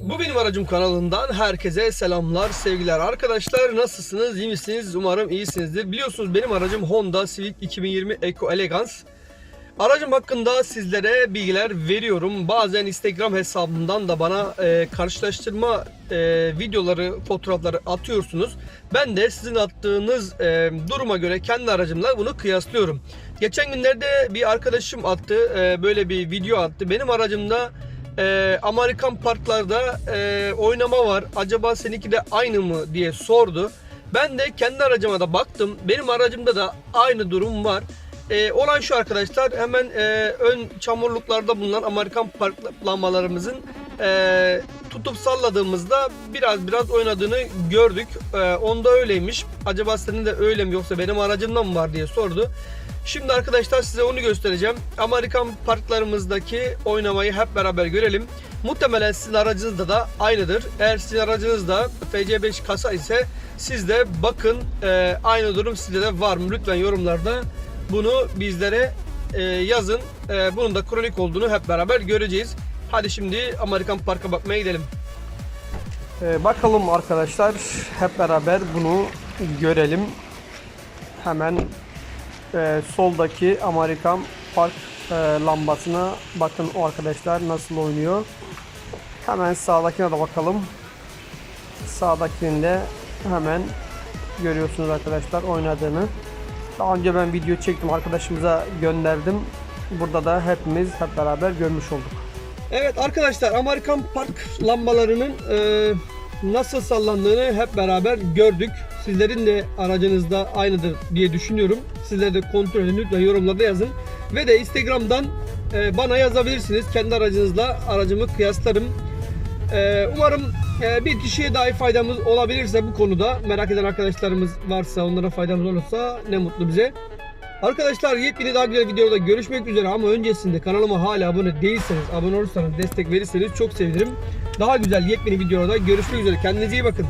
Bu benim aracım kanalından herkese selamlar, sevgiler. Arkadaşlar nasılsınız, iyi misiniz? Umarım iyisinizdir. Biliyorsunuz benim aracım Honda Civic 2020 Eco Elegance. Aracım hakkında sizlere bilgiler veriyorum. Bazen Instagram hesabımdan da bana e, karşılaştırma e, videoları, fotoğrafları atıyorsunuz. Ben de sizin attığınız e, duruma göre kendi aracımla bunu kıyaslıyorum. Geçen günlerde bir arkadaşım attı, e, böyle bir video attı. Benim aracımda e, Amerikan parklarda e, oynama var. Acaba seninki de aynı mı diye sordu. Ben de kendi aracıma da baktım. Benim aracımda da aynı durum var. E, olan şu arkadaşlar hemen e, ön çamurluklarda bulunan Amerikan park lambalarımızın e, tutup salladığımızda biraz biraz oynadığını gördük. E, onda öyleymiş. Acaba senin de öyle mi yoksa benim aracımda mı var diye sordu. Şimdi arkadaşlar size onu göstereceğim. Amerikan parklarımızdaki oynamayı hep beraber görelim. Muhtemelen sizin aracınızda da aynıdır. Eğer sizin aracınızda FC5 kasa ise siz de bakın e, aynı durum sizde de var mı? Lütfen yorumlarda bunu bizlere e, yazın. E, bunun da kronik olduğunu hep beraber göreceğiz. Hadi şimdi Amerikan Park'a bakmaya gidelim. E, bakalım arkadaşlar hep beraber bunu görelim. Hemen e, soldaki Amerikan Park e, lambasına bakın o arkadaşlar nasıl oynuyor. Hemen sağdakine de bakalım. Sağdakinin de hemen görüyorsunuz arkadaşlar oynadığını. Daha önce ben video çektim arkadaşımıza gönderdim. Burada da hepimiz hep beraber görmüş olduk. Evet arkadaşlar Amerikan Park lambalarının e, nasıl sallandığını hep beraber gördük. Sizlerin de aracınızda aynıdır diye düşünüyorum. Sizler de kontrol edin lütfen yorumlarda yazın. Ve de Instagram'dan e, bana yazabilirsiniz. Kendi aracınızla aracımı kıyaslarım. E, umarım e, bir kişiye dahi faydamız olabilirse bu konuda merak eden arkadaşlarımız varsa onlara faydamız olursa ne mutlu bize. Arkadaşlar yepyeni daha güzel videoda görüşmek üzere ama öncesinde kanalıma hala abone değilseniz abone olursanız destek verirseniz çok sevinirim. Daha güzel yepyeni videoda görüşmek üzere. Kendinize iyi bakın.